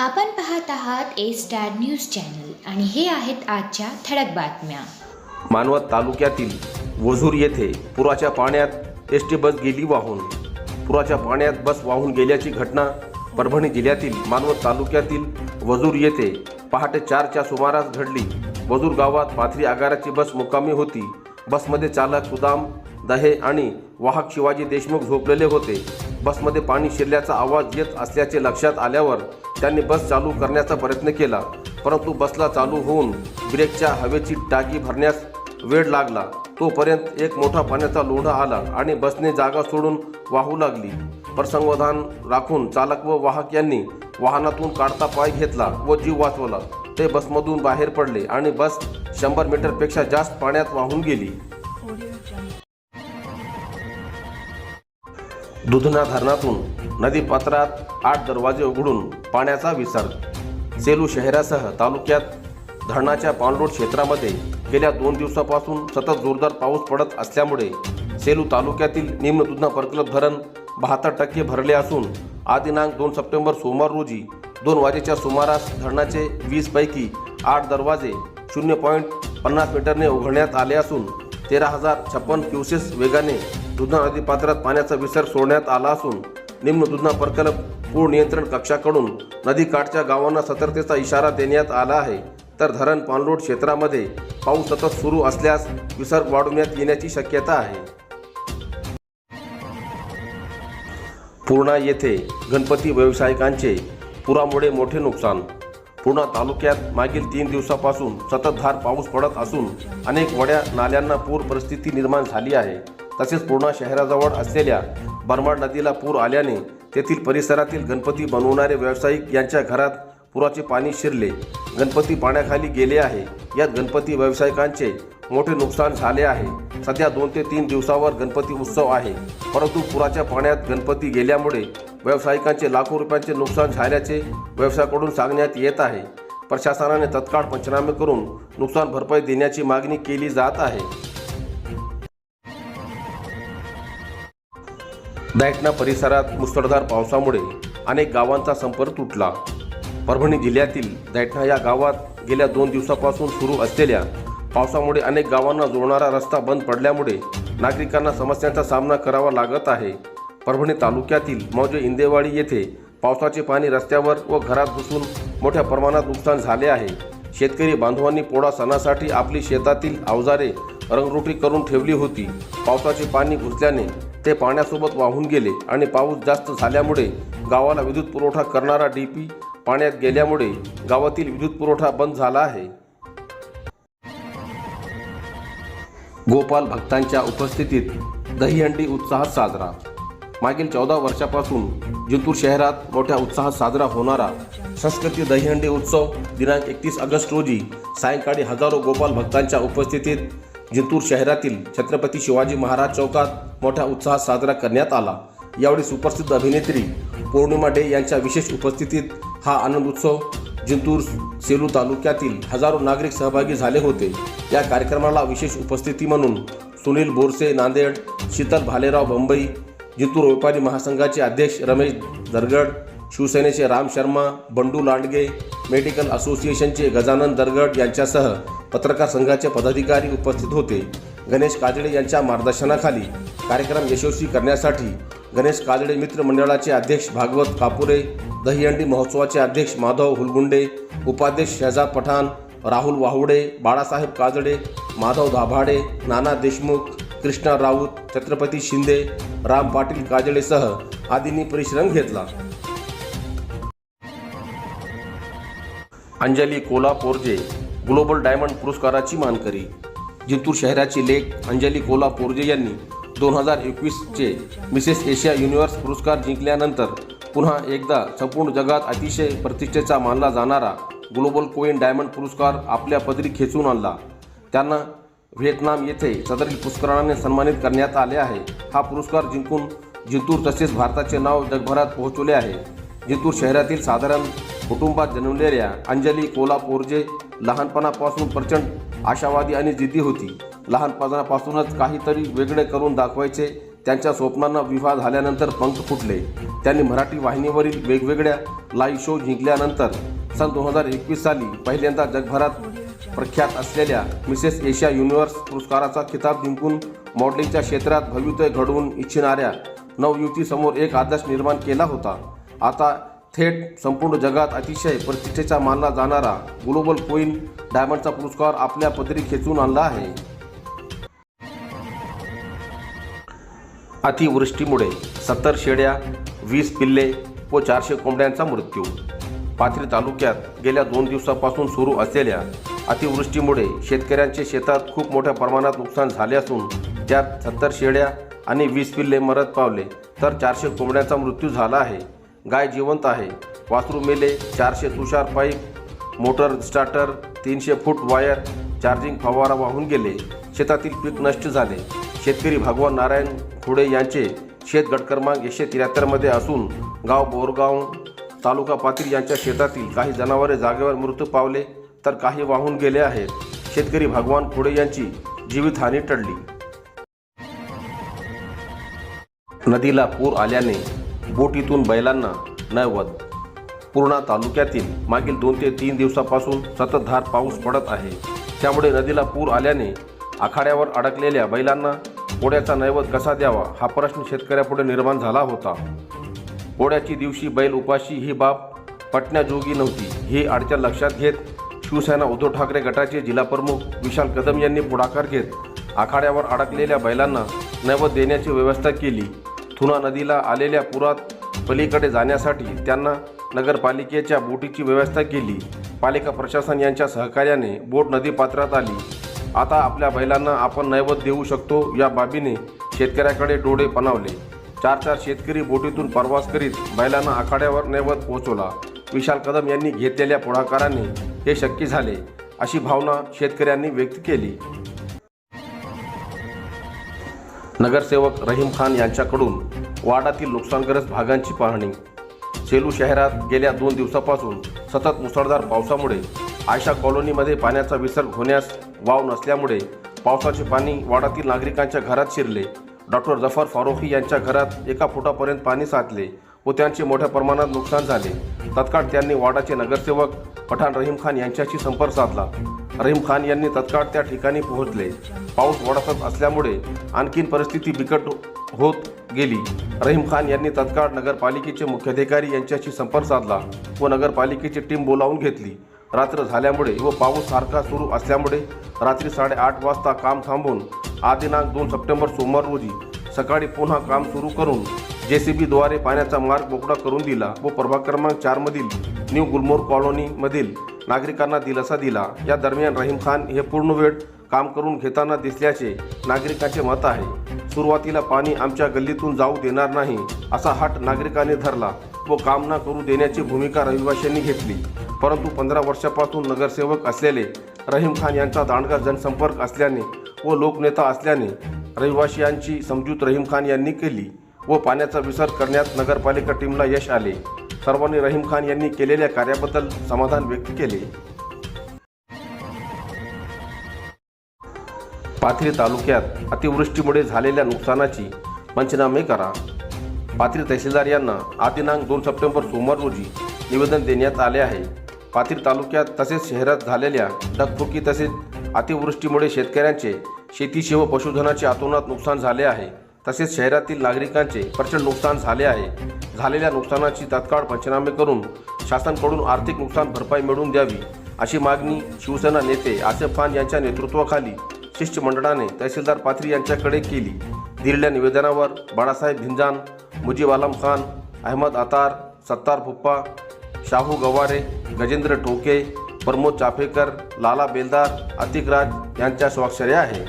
आपण पाहत आहात ए स्टार न्यूज चॅनल आणि हे आहेत आजच्या ठळक बातम्या. मानवत तालुक्यातील वझूर येथे पुराच्या पाण्यात एस टी बस गेली वाहून. पुराच्या पाण्यात बस वाहून गेल्याची घटना परभणी जिल्ह्यातील मानवत तालुक्यातील वझूर येथे पहाटे चारच्या सुमारास घडली. वझूर गावात पाथरी आगाराची बस मुक्कामी होती. बसमध्ये चालक सुदाम दहे आणि वाहक शिवाजी देशमुख झोपलेले होते. बसमध्ये पाणी शिरल्याचा आवाज येत असल्याचे लक्षात आल्यावर त्यांनी बस चालू करण्याचा प्रयत्न केला परंतु बसला चालू होऊन ब्रेकच्या हवेची टाकी भरण्यास वेळ लागला. तोपर्यंत एक मोठा पाण्याचा लोढा आला आणि बसने जागा सोडून वाहू लागली. प्रसंगोधान राखून चालक व वाहक यांनी वाहनातून काढता पाय घेतला व जीव वाचवला. ते बसमधून बाहेर पडले आणि बस शंभर मीटरपेक्षा जास्त पाण्यात वाहून गेली. दुधना धरणातून नदीपात्रात आठ दरवाजे उघडून पाण्याचा विसर्ग सेलू शहरासह तालुक्यात धरणाच्या पाणलोट क्षेत्रामध्ये गेल्या दोन दिवसापासून सतत जोरदार पाऊस पडत असल्यामुळे सेलू तालुक्यातील निम्न दुधना प्रकल्प धरण बहात्तर टक्के भरले असून आदिनांक दोन सप्टेंबर सोमवार रोजी दोन वाजेच्या सुमारास धरणाचे वीसपैकी आठ दरवाजे शून्य पॉईंट पन्नास मीटरने उघडण्यात आले असून तेरा हजार छप्पन क्युसेस वेगाने दुधना नदीपात्रात पाण्याचा विसर्ग सोडण्यात आला असून निम्न दुधना प्रकल्प पूर नियंत्रण कक्षाकडून नदीकाठच्या गावांना सतर्कतेचा इशारा देण्यात आला आहे. तर धरण पाणलोट क्षेत्रामध्ये पाऊस सतत सुरू असल्यास विसर्ग वाढवण्यात येण्याची शक्यता आहे. पूर्णा येथे गणपती व्यावसायिकांचे पुरामुळे मोठे नुकसान. पूर्णा तालुक्यात मागील तीन दिवसापासून सततधार पाऊस पडत असून अनेक वड्या नाल्यांना पूर परिस्थिती निर्माण झाली आहे. तसेच पूर्णा शहराजवळ असलेल्या बरमाड नदीला पूर आल्याने तेथील परिसरातील गणपती बनवणारे व्यावसायिक यांच्या घरात पुराचे पाणी शिरले. गणपती पाण्याखाली गेले आहे. यात गणपती व्यावसायिकांचे मोठे नुकसान झाले आहे. सध्या दोन ते तीन दिवसावर गणपती उत्सव आहे. परंतु पुराच्या पाण्यात गणपती गेल्यामुळे व्यावसायिकांचे लाखो रुपयांचे नुकसान झाल्याचे व्यवसायाकडून सांगण्यात येत आहे. प्रशासनाने तत्काळ पंचनामे करून नुकसान भरपाई देण्याची मागणी केली जात आहे. दैठणा परिसरात मुसळधार पावसामुळे अनेक गावांचा संपर्क तुटला. परभणी जिल्ह्यातील दैठणा या गावात गेल्या दोन दिवसापासून सुरू असलेल्या पावसामुळे अनेक गावांना जोडणारा रस्ता बंद पडल्यामुळे नागरिकांना समस्यांचा सामना करावा लागत आहे. परभणी तालुक्यातील मौजे इंदेवाडी येथे पावसाचे पाणी रस्त्यावर व घरात घुसून मोठ्या प्रमाणात नुकसान झाले आहे. शेतकरी बांधवांनी पोळा सणासाठी आपली शेतातील अवजारे रंगरुटी करून ठेवली होती. पावसाचे पाणी घुसल्याने ते पाण्यासोबत वाहून गेले आणि पाऊस जास्त झाल्यामुळे गावाला विद्युत पुरवठा करणारा डी पी पाण्यात गेल्यामुळे गावातील विद्युत पुरवठा बंद झाला आहे. गोपाल भक्तांच्या उपस्थितीत दहीहंडी उत्साहात साजरा. मागील चौदा वर्षापासून जिंतूर शहरात मोठ्या उत्साहात साजरा होणारा संस्कृती दहीहंडी उत्सव दिनांक एकतीस ऑगस्ट रोजी सायंकाळी हजारो गोपाल भक्तांच्या उपस्थितीत जिंतूर शहरातील छत्रपती शिवाजी महाराज चौकात मोठ्या उत्साहात साजरा करण्यात आला. यावेळी सुप्रसिद्ध अभिनेत्री पौर्णिमा डे यांच्या विशेष उपस्थितीत हा आनंद उत्सव जिंतूर सेलू तालुक्यातील हजारो नागरिक सहभागी झाले होते. या कार्यक्रमाला विशेष उपस्थिती म्हणून सुनील बोरसे नांदेड शीतल भालेराव बंबई जिंतूर व्यापारी महासंघाचे अध्यक्ष रमेश दरगड शिवसेनेचे राम शर्मा बंडू लांडगे मेडिकल असोसिएशनचे गजानन दरगड यांच्यासह पत्रकार संघाचे पदाधिकारी उपस्थित होते. गणेश काजळे यांच्या मार्गदर्शनाखाली कार्यक्रम यशस्वी करण्यासाठी गणेश काजळे मित्र मंडळाचे अध्यक्ष भागवत कापुरे दहीहंडी महोत्सवाचे अध्यक्ष माधव हुलगुंडे उपाध्यक्ष शहजाद पठाण राहुल वाहुडे बाळासाहेब काजळे माधव दाभाडे नाना देशमुख कृष्णा राऊत छत्रपती शिंदे राम पाटील काजळेसह आदींनी परिश्रम घेतला. अंजली कोला पोरजे ग्लोबल डायमंड पुरस्काराची मानकरी. जिंतूर शहराची लेख अंजली कोला पोरजे यांनी दोन हजार एकवीसचे मिसेस एशिया युनिव्हर्स पुरस्कार जिंकल्यानंतर पुन्हा एकदा संपूर्ण जगात अतिशय प्रतिष्ठेचा मानला जाणारा ग्लोबल कोइन डायमंड पुरस्कार आपल्या पदरी खेचून आणला. त्यांना व्हिएतनाम येथे सदरील पुरस्काराने सन्मानित करण्यात आले आहे. हा पुरस्कार जिंकून जिंतूर तसेच भारताचे नाव जगभरात पोहोचवले आहे. जिंतूर शहरातील साधारण कुटुंबात जन्मलेल्या अंजली कोला लहानपणापासून प्रचंड आशावादी आणि जिद्दी होती. लहानपणापासूनच काहीतरी वेगळे करून दाखवायचे. त्यांच्या स्वप्नांना विवाह झाल्यानंतर पंख फुटले. त्यांनी मराठी वाहिनीवरील वेगवेगळ्या लाईव्ह शो जिंकल्यानंतर सन दोन हजार एकवीस साली पहिल्यांदा जगभरात प्रख्यात असलेल्या मिसेस एशिया युनिव्हर्स पुरस्काराचा खिताब जिंकून मॉडेलिंगच्या क्षेत्रात भवितव्य घडवून इच्छिणाऱ्या नवयुवतीसमोर एक आदर्श निर्माण केला होता. आता थेट संपूर्ण जगात अतिशय प्रतिष्ठेचा मानला जाणारा ग्लोबल क्वीन डायमंडचा पुरस्कार आपल्या पदरी खेचून आणला आहे. अतिवृष्टीमुळे सत्तर शेळ्या वीस पिल्ले व चारशे कोंबड्यांचा मृत्यू. पाथरी तालुक्यात गेल्या दोन दिवसापासून सुरू असलेल्या अतिवृष्टीमुळे शेतकऱ्यांचे शेतात खूप मोठ्या प्रमाणात नुकसान झाले असून त्यात सत्तर शेळ्या आणि वीस पिल्ले मरत पावले तर चारशे कोंबड्यांचा मृत्यू झाला आहे. गाय जिवंत आहे. वासरू मेले चारशे तुषार पाईप मोटर स्टार्टर तीनशे फूट वायर चार्जिंग फवारा वाहून गेले. शेतातील पीक नष्ट झाले. शेतकरी भगवान नारायण खुडे यांचे शेत गट क्रमांक एकशे त्र्याहत्तरमध्ये असून गाव बोरगाव तालुका पाटील यांच्या शेतातील काही जनावरे जागेवर मृत्यू पावले तर काही वाहून गेले आहेत. शेतकरी भगवान खुडे यांची जीवितहानी टळली. नदीला पूर आल्याने बोटीतून बैलांना नैवत पूर्णा तालुक्यातील मागील दोन ते तीन दिवसापासून सततधार पाऊस पडत आहे. त्यामुळे नदीला पूर आल्याने आखाड्यावर अडकलेल्या बैलांना पोळ्याचा नैवत कसा द्यावा हा प्रश्न शेतकऱ्यापुढे निर्माण झाला होता. पोळ्याची दिवशी बैल उपाशी ही बाब पटण्याजोगी नव्हती. ही अडचण लक्षात घेत शिवसेना उद्धव ठाकरे गटाचे जिल्हाप्रमुख विशाल कदम यांनी पुढाकार घेत आखाड्यावर अडकलेल्या बैलांना नैवत देण्याची व्यवस्था केली. थुना नदीला आलेल्या पुरात पलीकडे जाण्यासाठी त्यांना नगरपालिकेच्या बोटीची व्यवस्था केली. पालिका प्रशासन यांच्या सहकार्याने बोट नदी पात्रात आली. आता आपल्या बैलांना आपण नैवत देऊ शकतो या बाबीने शेतकऱ्याकडे डोळे पणावले. चार चार शेतकरी बोटीतून प्रवास करीत बैलांना आखाड्यावर नैवत पोहोचवला. विशाल कदम यांनी घेतलेल्या पुढाकाराने हे शक्य झाले अशी भावना शेतकऱ्यांनी व्यक्त केली. नगरसेवक रहीम खान यांच्याकडून वाडातील नुकसानग्रस्त भागांची पाहणी. सेलू शहरात गेल्या दोन दिवसापासून सतत मुसळधार पावसामुळे आयशा कॉलनीमध्ये पाण्याचा विसर्ग होण्यास वाव नसल्यामुळे पावसाचे पाणी वाडातील नागरिकांच्या घरात शिरले. डॉक्टर जफर फारोखी यांच्या घरात एका फुटापर्यंत पाणी साचले व त्यांचे मोठ्या प्रमाणात नुकसान झाले. तत्काळ त्यांनी वाडाचे नगरसेवक पठाण रहीम खान यांच्याशी संपर्क साधला. रहीम खान यांनी तत्काळ त्या ठिकाणी पोहोचले. पाऊस वाढतच असल्यामुळे आणखीन परिस्थिती बिकट होत गेली. रहीम खान यांनी तत्काळ नगरपालिकेचे मुख्याधिकारी यांच्याशी संपर्क साधला व नगरपालिकेची टीम बोलावून घेतली. रात्र झाल्यामुळे व पाऊस सारखा सुरू असल्यामुळे रात्री साडेआठ वाजता काम थांबवून आज दिनांक दोन सप्टेंबर सोमवार रोजी सकाळी पुन्हा काम सुरू करून जे सी बीद्वारे पाण्याचा मार्ग मोकळा करून दिला व प्रभाग क्रमांक चारमधील न्यू गुलमोर कॉलनीमधील नागरिकांना दिलासा दिला. या दरम्यान रहीम खान हे पूर्ण वेळ काम करून घेताना दिसल्याचे नागरिकांचे मत आहे. सुरुवातीला पाणी आमच्या गल्लीतून जाऊ देणार नाही असा हट नागरिकाने धरला व काम न करू देण्याची भूमिका रहिवाशांनी घेतली. परंतु पंधरा वर्षापासून नगरसेवक असलेले रहीम खान यांचा दांडगा जनसंपर्क असल्याने व लोकनेता असल्याने रहिवाशियांची समजूत रहीम खान यांनी केली व पाण्याचा विसर करण्यात नगरपालिका टीमला यश आले. सर्वांनी रहीम खान यांनी केलेल्या कार्याबद्दल समाधान व्यक्त केले. पाथरी तालुक्यात अतिवृष्टीमुळे झालेल्या नुकसानाची पंचनामे करा. पाथरी तहसीलदार यांना आदिनांक दोन सप्टेंबर सोमवार रोजी निवेदन देण्यात आले आहे. पाथरी तालुक्यात तसेच शहरात झालेल्या ढगफुकी तसेच अतिवृष्टीमुळे शेतकऱ्यांचे शेतीचे व पशुधनाचे आतोनात नुकसान झाले आहे. तसेच शहरातील नागरिकांचे प्रचंड नुकसान झाले आहे. झालेल्या नुकसानाची तात्काळ पंचनामे करून शासनाकडून आर्थिक नुकसान भरपाई मिळवून द्यावी अशी मागणी शिवसेना नेते आसिफ खान यांच्या नेतृत्वाखाली शिष्टमंडळाने तहसीलदार पाथरी यांच्याकडे केली. दिलेल्या निवेदनावर बाळासाहेब भिंजान मुजीब आलम खान अहमद अतार सत्तार फुप्पा शाहू गवारे गजेंद्र टोके प्रमोद चाफेकर लाला बेलदार अतिकराज यांच्या स्वाक्षऱ्या आहे.